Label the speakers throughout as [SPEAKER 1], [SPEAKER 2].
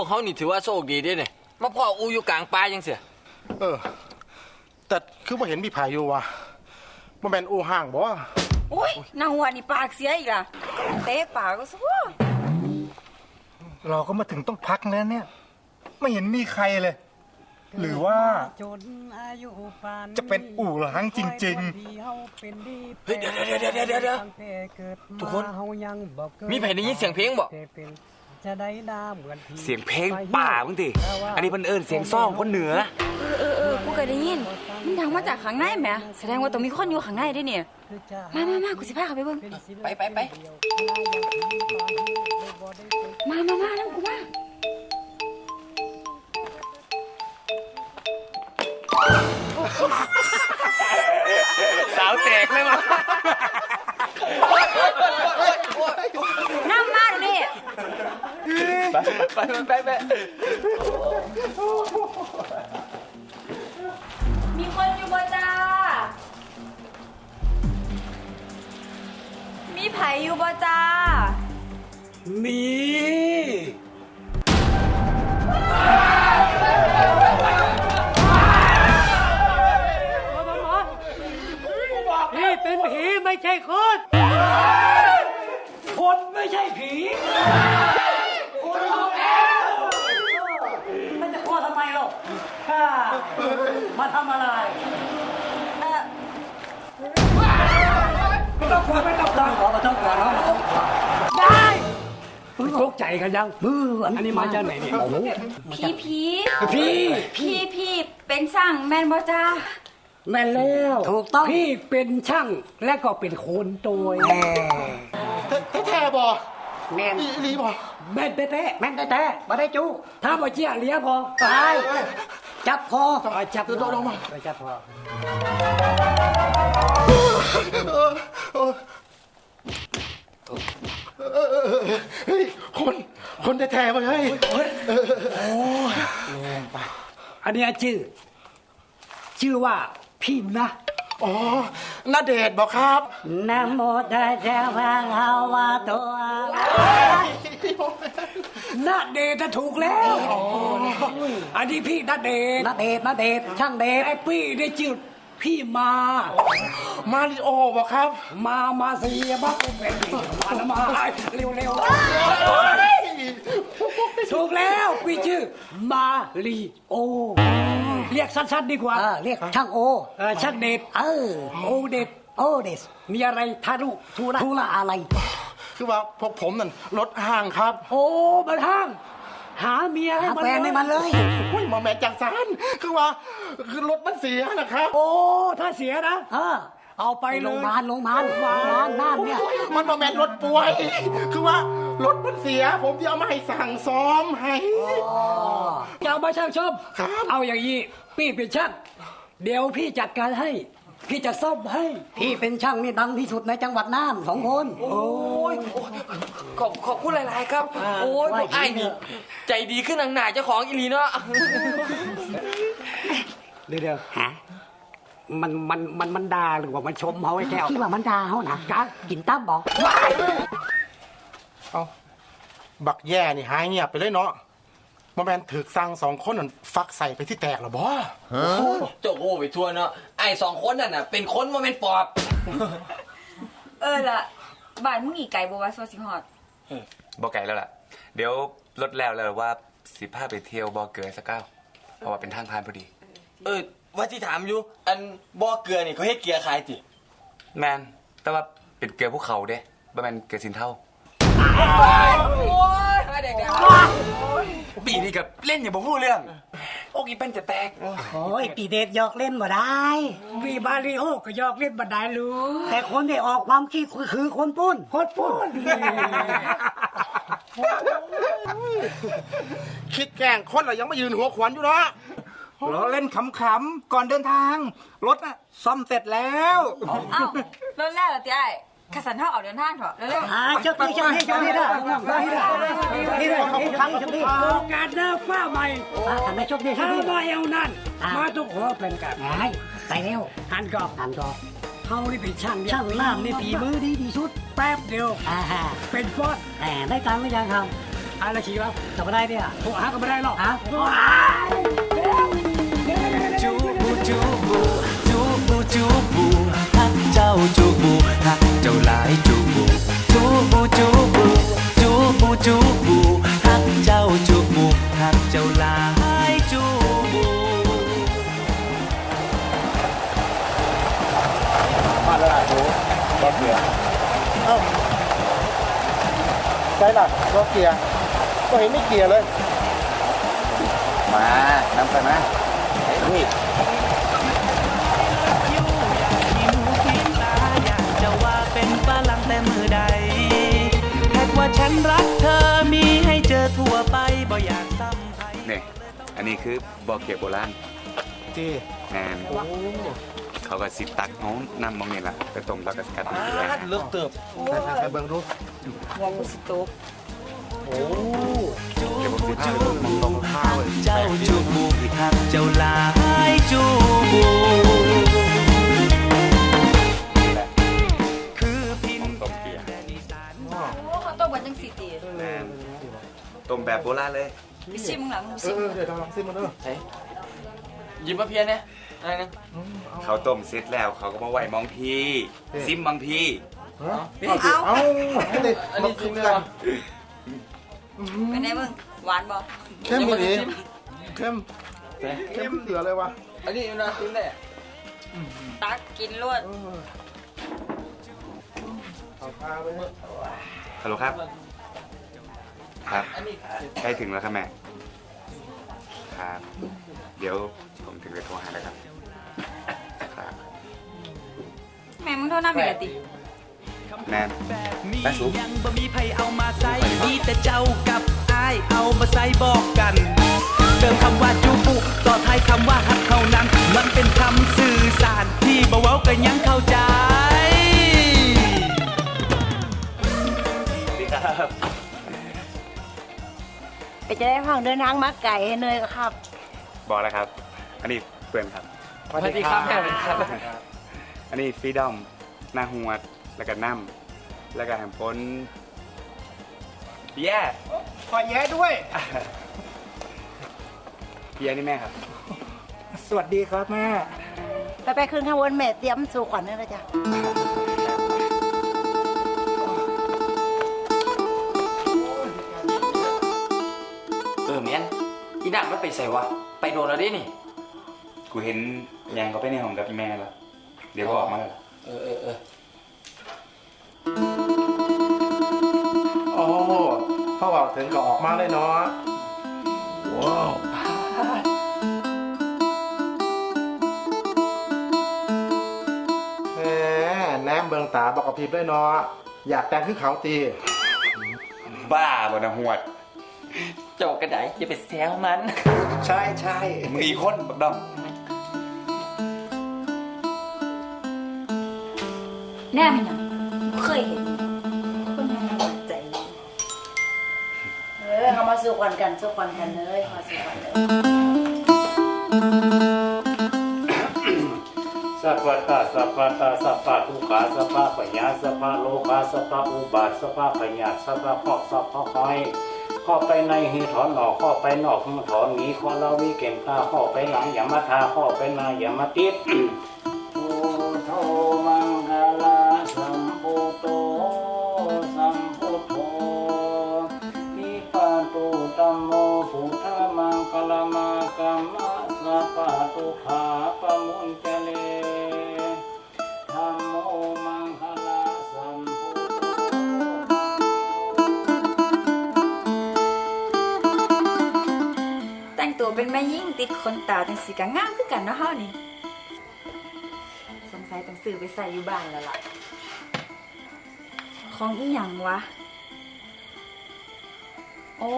[SPEAKER 1] วกเขานี่ถือว่าโชคดีเด้เนี่ยมาพ่ออูอยู่กลางป่ายังเสีย
[SPEAKER 2] เออ แต่คือบ่เห็นมีไผอยู่ว่ะบ่แม่นอูห่างบ่
[SPEAKER 3] อุ้ยนางหัวนี่ปากเสียอีกล่ะเตะปากก็สัว
[SPEAKER 4] เราก็มาถึงต้องพักแล้วเนี่ย ไม่เห็นมีใครเลย หรือว่าจะเป็นอู่ล้างจริง
[SPEAKER 1] เฮ้ยเดี๋ยวเดี๋ยวเดี๋ยวเดี๋ยวเดี๋ยวเดี๋ยวทุกคนมีไผได้ยินเสียงเพลงบ่
[SPEAKER 5] จะได้ดาเหมือนผี
[SPEAKER 6] เสียงเพลงป่ามึงติอันนี้เพิ่นเอิ้นเสียงซ่องคนเหนือ
[SPEAKER 3] เออเออเออกูเคยได้ยิน มันดังมาจากข้างในแหมแสดงว่าต้องมีคนอยู่ข้างในด้วยเนี่ย มามามากูสิพาเขาไปเบิ่ง
[SPEAKER 1] ไปไปไป
[SPEAKER 3] มามามาแล้วกูมา
[SPEAKER 6] สาวแตกเลยมั้ง
[SPEAKER 3] นั่งมาเดี๋ยวนี้
[SPEAKER 6] ไปไปไป
[SPEAKER 3] มีคนอยู่บ่จ้า มีไผอยู่บ่จ้า
[SPEAKER 6] มี
[SPEAKER 5] นี่เป็นผีไม่ใช่คน คนไม่ใช่ผีมันจะกลัวทำไมหร อกข้ามาทำอะไร
[SPEAKER 3] เออ
[SPEAKER 5] ไม่ต้องกลัวไม่ต้องกลัวขอมาต้องกลัวเนาะได้มึงตกใจกันยังมืออันนี้มาจากไหนเนี่ยโอ้โห
[SPEAKER 3] ผีผี
[SPEAKER 5] พี่
[SPEAKER 3] พี่พี่เป็นช่างแม่นบ่จ้า
[SPEAKER 5] แม่นแล้วถูกต้อง พี่เป็นช่างและก็เป็นคนตัว
[SPEAKER 2] แท้ๆบ่
[SPEAKER 5] แม่น
[SPEAKER 2] อีหลีบ่
[SPEAKER 5] แม่นแท้ๆแม่นแท้ๆมาได้จูถ้าบ่เชี่ยเลี้ยพอไป จับพอเอาจับ
[SPEAKER 2] เดี๋ยวลงมา
[SPEAKER 5] เอาจับพอ
[SPEAKER 2] เออเออเออเออเออเฮ้ยคน คนแท้ๆบ่เฮ้ย
[SPEAKER 5] อันเนี้ยชื่อ ชื่อว่าพิมพ์นะ
[SPEAKER 2] อ๋อนาเดชน์บ่ครับ
[SPEAKER 5] นะโมตัสสะภะคะวะโต นาเดชน์น่ะถูกแล้วอันนี้พี่นาเดชน์นาเดชน์นาเดชน์ช่างเดชน์ไอ้พี่ได้ชื่อพี่มา
[SPEAKER 2] มาริโอบ่ครับ
[SPEAKER 5] มามาเสียบ้าเป็นดีมานะมาเร็วเร็วถูกแล้วพี่ชื่อมาริโอ เรียกสั้นๆดีกว่า
[SPEAKER 7] เรียกช่างโอ
[SPEAKER 5] เออช่างเด็ด
[SPEAKER 7] เออ
[SPEAKER 5] โอเด็ด
[SPEAKER 7] โอเดส
[SPEAKER 5] มีอะไรทารุทุระ
[SPEAKER 7] ธุระอะไร
[SPEAKER 2] คือว่าพวกผมนั่นรถห่างครับ
[SPEAKER 5] โอ้บันห้าง หาเมียให้
[SPEAKER 7] หา
[SPEAKER 5] มัน
[SPEAKER 7] แฟนให้มันเลย
[SPEAKER 2] โอ้ยหมาแม่จังสารคือว่าคือรถมันเสียนะครับ
[SPEAKER 5] โอ้ถ้าเสียนะ
[SPEAKER 7] เออ
[SPEAKER 5] เอาไป
[SPEAKER 7] ไป
[SPEAKER 5] เล
[SPEAKER 7] โรงพ
[SPEAKER 5] ย
[SPEAKER 7] ยาบาลโรงพยาบาลโรงพยาบาลน่านเนี่ย
[SPEAKER 2] มันมาแม่นรถป่วย คือว่ารถมันเสีย ผมจะเอามาให้สั่งซ้อมให้
[SPEAKER 5] จะเอามาช่างชม
[SPEAKER 2] ครับ
[SPEAKER 5] เอาอย่างนี้พี่เป็นช่างเดี๋ยวพี่จัดการให้ พี่จะซ่อมให้
[SPEAKER 7] พี่เป็นช่างนี่ดังที่สุดในจังหวัดน่านสองคน
[SPEAKER 1] โอ้ยขอบขอบคุณหลาย ๆ ครับ โอ้ยพวกไอ้ายนี่ใจดีขึ้นหนังหนาเจ้าของอีหลีเนาะ
[SPEAKER 5] เดี๋ยวเดี๋ยวฮะมันมันมันมันด่าหรือว่ามันชมเขาไอ้แก้ว
[SPEAKER 7] ที่ว่ามันดาเขานะกะกินตับบอก
[SPEAKER 2] เอาบักแย่นี่หายเงียบไปเลยเนาะ มาแมนถึกสั่งสองคนนั่นฟักใส่ไปที่แตกเหรอบ่
[SPEAKER 1] เจ้าโง่ไปทั่วเนาะไอ้สองคนนั่นน่ะเป็นคนโมเมนปอบ
[SPEAKER 3] เออล่ะบ้านมึงอีไก่บ่ว่าสัวสิฮอด
[SPEAKER 6] บ่ไกลแล้วล่ะ เดี๋ยวรถแล้วแล้วว่าสิพาไปเที่ยวบ่อเกลือสักเก้าเพราะว่าเป็นทางผ่านพอดี
[SPEAKER 1] เออ ว่าที่ถามอยู่ อันบ่อเกลือนี่เขาเฮ็ดเกลือขายติ
[SPEAKER 6] แมนแต่ว่าเป็นเกลือภูเขาเด้บ่แม่นเกลือสินเท่า ปีนี้กับเล่นอย่าบ่พูดเรื่อง โอ้ยเป็นจะแตก
[SPEAKER 7] โอ้ยปีเดชหยอกเล่นมาได้
[SPEAKER 5] วีบาริโอก็ยอกเล่นบันไดรู้
[SPEAKER 7] แต่คนที่ออกความคิดคือคือคนปุ้น
[SPEAKER 5] โคตรพูด
[SPEAKER 2] คิดแกล้งคนเรายังไม่ยืนหัวขวัญอยู่เนาะ
[SPEAKER 4] เราเล่นขำๆก่อนเดินทาง รถน่ะซ่อมเสร็จแล้ว
[SPEAKER 3] เอ้ารถแรกเหรอติไอ้ขสันเท่าออกเดินทางเถอะเร็ว
[SPEAKER 7] อ่าเจ้าพี่เจ้าพี่เจ้าพี่ได้น้องๆเจ้าพี่ได้ พี่ได้พี่ได้เจ้าพี่
[SPEAKER 5] โอกาสหน้าฟ้าใหม่
[SPEAKER 7] อ่าทำให้โชคดีครั
[SPEAKER 5] ถ้า
[SPEAKER 7] พี่
[SPEAKER 5] มาเอวนั่นมาทุกหัวเป็นกัน
[SPEAKER 7] ไอ้ไปเร็ว
[SPEAKER 5] หันกอบ
[SPEAKER 7] อ่านต่อ
[SPEAKER 5] เขานี่เป็นช่าง
[SPEAKER 7] ช่างล่ามในฝีมือดีที่สุด
[SPEAKER 5] แป๊บเดียว
[SPEAKER 7] อ่าฮะ
[SPEAKER 5] เป็นฟอด
[SPEAKER 7] แหมได้ตังค์หรือยังครับ
[SPEAKER 5] อะไรขี่แล้วะไม่ได้เนี่ยโทรหาก็ไม่ได้หรอกฮะ
[SPEAKER 8] จู เกีย
[SPEAKER 2] ร์เอ้าใช่ล่ะรถเกียร์ก็เห็นไม่เกียร์เลย
[SPEAKER 6] มานำไปมานี่
[SPEAKER 8] ยิ้มพิมตาอยากจะว่าเป็นฝรั่งแต่มือใดแค่ว่าฉันรักเธอมีให้เจอทั่วไปบ่อยากซ้ำใคร
[SPEAKER 6] นี่ อันนี้คือบอกเก็บโบราณ
[SPEAKER 2] จี
[SPEAKER 6] แมน
[SPEAKER 2] โอ้
[SPEAKER 6] เขาก็สิตักน้องนำมองนี่ละไปต้มแล้วก็สกัดเป็นเกลือ
[SPEAKER 1] เลิกเติบ
[SPEAKER 2] ใช่ใช่ใช่เบิ่งดู
[SPEAKER 3] วางบนสโต๊ะ
[SPEAKER 2] โอ้
[SPEAKER 6] เดี๋ยวผมสิพาไปเบิ่งหมองตรง
[SPEAKER 2] ข้าวเลย
[SPEAKER 8] เจ้าจูบูฮักเจ้าหลายจูบู
[SPEAKER 6] นี่แหละ
[SPEAKER 8] คือพิน
[SPEAKER 6] หมองต้มเกลือ
[SPEAKER 3] โอ้เขาต้มกันจังสี่ตี
[SPEAKER 6] แมนต้มแบบโบราณเลย
[SPEAKER 3] ไปชิมมึงหลังมึง
[SPEAKER 2] เอ
[SPEAKER 3] ชิ
[SPEAKER 2] อ
[SPEAKER 3] ม
[SPEAKER 2] เออเดี๋ยวเราลองซิมมาดู
[SPEAKER 1] เฮ้ยหยิบมาเพียนเนี่ย อะไรนึง
[SPEAKER 6] เขาต้มเสร็จแล้วเขาก็มาไหวมองพี่ ซิมบางพี่
[SPEAKER 2] ฮะเอาสิเอาเด็ด
[SPEAKER 1] อัน
[SPEAKER 2] มา
[SPEAKER 1] นี้
[SPEAKER 2] คุ
[SPEAKER 1] ชิ
[SPEAKER 2] ย
[SPEAKER 1] ม
[SPEAKER 2] กั
[SPEAKER 1] กันน
[SPEAKER 3] เป็นไงมึงหวานบ่
[SPEAKER 2] เข้มดีเข้มเข้มเสือเลยวะ
[SPEAKER 1] อันนี้นะชิมได้
[SPEAKER 3] ตักกินรวด
[SPEAKER 2] เอาพาไปเถอะ
[SPEAKER 6] ฮัลโหลครับ ครับ
[SPEAKER 1] อันนี้
[SPEAKER 6] ใกล้ถึงแล้วครับแม่ ครับ เดี๋ยวผมถึงจะโทรหาแล้วครับครับ
[SPEAKER 3] แม่มึงโทษหน้าเมียติ
[SPEAKER 6] แมน
[SPEAKER 8] แบบนี้
[SPEAKER 6] ไปสูบ
[SPEAKER 8] ยังบ่มีไผเอามาใส่มีแต่เจ้ากับอ้ายเอามาใส่บอกกัน เติมคำว่าจูบุต่อท้ายคำว่าฮักเท่านั้น มันเป็นคำสื่อสารที่บ่เว้ากันยังเข้าใจ
[SPEAKER 6] สวัสดีครับ
[SPEAKER 9] ไปจะได้ฟังเดินทางมาไก่เนยครับ
[SPEAKER 6] บอกแล้วครับ อันนี้เพื่อนครับ
[SPEAKER 1] สวัสดีครับแม่สวัสดีครับ
[SPEAKER 6] อันนี้ฟรีดอมหน้าหัวดแล้วก็น้ำแล้วก็แฮมปนแย่
[SPEAKER 4] ขอแย้ด้วย
[SPEAKER 6] พี่อันนี่แม่ครับ
[SPEAKER 4] สวัสดีครับแม่
[SPEAKER 9] ไปไปคืนข้างบนแม่เตรียมสู่ขวัญนี่แล้วจ้ะ
[SPEAKER 1] เออแม่นอีนักไม่ไปใส่วะ ไปโดนแล้วดินี่
[SPEAKER 6] กูเห็นยังเขาไปในห้องกับพี่แม่แล้วเดี๋ยวก็ออกมาแล้ว
[SPEAKER 1] เออเออเออ
[SPEAKER 2] โอ้พ่อบอกถึงก็ออกมาเลยเนาะ ว้าว แหมแนมเบิงตาบอกกับพีบเลยเนาะ อยากแต่งคือเขาตี
[SPEAKER 6] บ้าบนะหัวด
[SPEAKER 1] เจ้ากระไดอย่าไปแซวมัน
[SPEAKER 2] ใช่ใช่
[SPEAKER 6] มึงอีกคนบักดอม
[SPEAKER 3] แน่มันยังเคยเห็นคนงานหวานใจ
[SPEAKER 9] เออเขามาสู่ขวัญกันสู่ขวัญกันเลยมาสู่ขวัญเลย
[SPEAKER 10] สัพพะตาสัพพะตาสัพพะทุกขาสัพพะปัญญาสัพพะโลกาสัพพะอุบาทสัพพะปัญญาสัพพะข้อสัพพะคอย ข้อไปในหีถอนออกข้อไปนอกหีถอนหนีข้อเราวิเก่งตาข้อไปหลังอย่ามาทาข้อไปนาอย่ามาติด
[SPEAKER 3] แต่งตัวเป็นแม่ยิ่งติดขนตาจังสีกะงามคือกันเนาะเฮานี่สงสัยต้องซื้อไปใส่อยู่บ้านแล้วล่ะ ของอีหยังวะ โอ้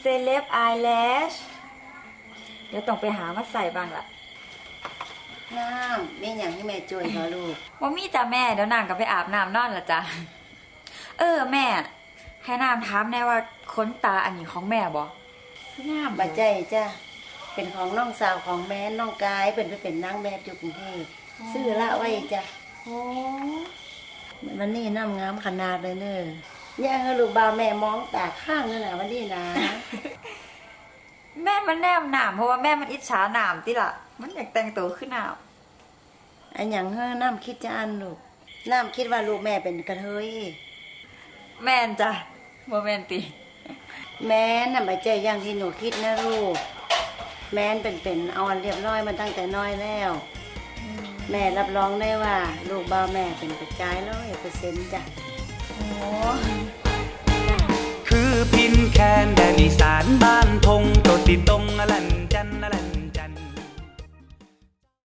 [SPEAKER 3] เซเลบไอแลชเดี๋ยวต้องไปหามาใส่บ้างล่ะ
[SPEAKER 9] น้ำมีอย่างที่แม่ช่วยเขาลูก
[SPEAKER 3] ว่ามีจ้ะแม่เดี๋ยวนางก็ไปอาบน้ำนอนละจ้ะ เออแม่ ให้น้ำถามแน่ว่าขนตาอันนี้ของแม่บ่ งาม
[SPEAKER 9] บาใจจ้ะเป็นของน้องสาวของแม่น้องกายเป็นไปเป็นนางแบบอยู่กรุงเทพซื้อละไว้จ้ะ
[SPEAKER 3] โอ้
[SPEAKER 9] มันนี่น้ำงามขนาดเลยเนอะ
[SPEAKER 3] อ
[SPEAKER 9] อย่าให้ลูกบ่าวแม่มองตาข้างนั่นน่ะวันนี้นะ
[SPEAKER 3] แม่มันแนมหนามเพราะว่าแม่มันอิจฉาหนามติล่ะมันอยากแต่งตัวขึ้นหนาม
[SPEAKER 9] อันหยังเฮ้อน้ำคิดจะอันลูกน้ำคิดว่าลูกแม่เป็นกระเทย
[SPEAKER 3] แม่นจ้ะโมเมนติ
[SPEAKER 9] แม้นน่ะไม่ใจอย่างที่หนูคิดนะลูก แม้นเป็นเป็นๆอ่อนเรียบร้อยมาตั้งแต่น้อยแล้ว แม่รับรองได้ว่า ลูกบ่าวแม่เป็นกระจายร้อยเปอร์เซ็นต์จ้ะ
[SPEAKER 3] โอ้
[SPEAKER 8] คือพินแคนแดนอีสานบ้านทงตดติดตรงอลัน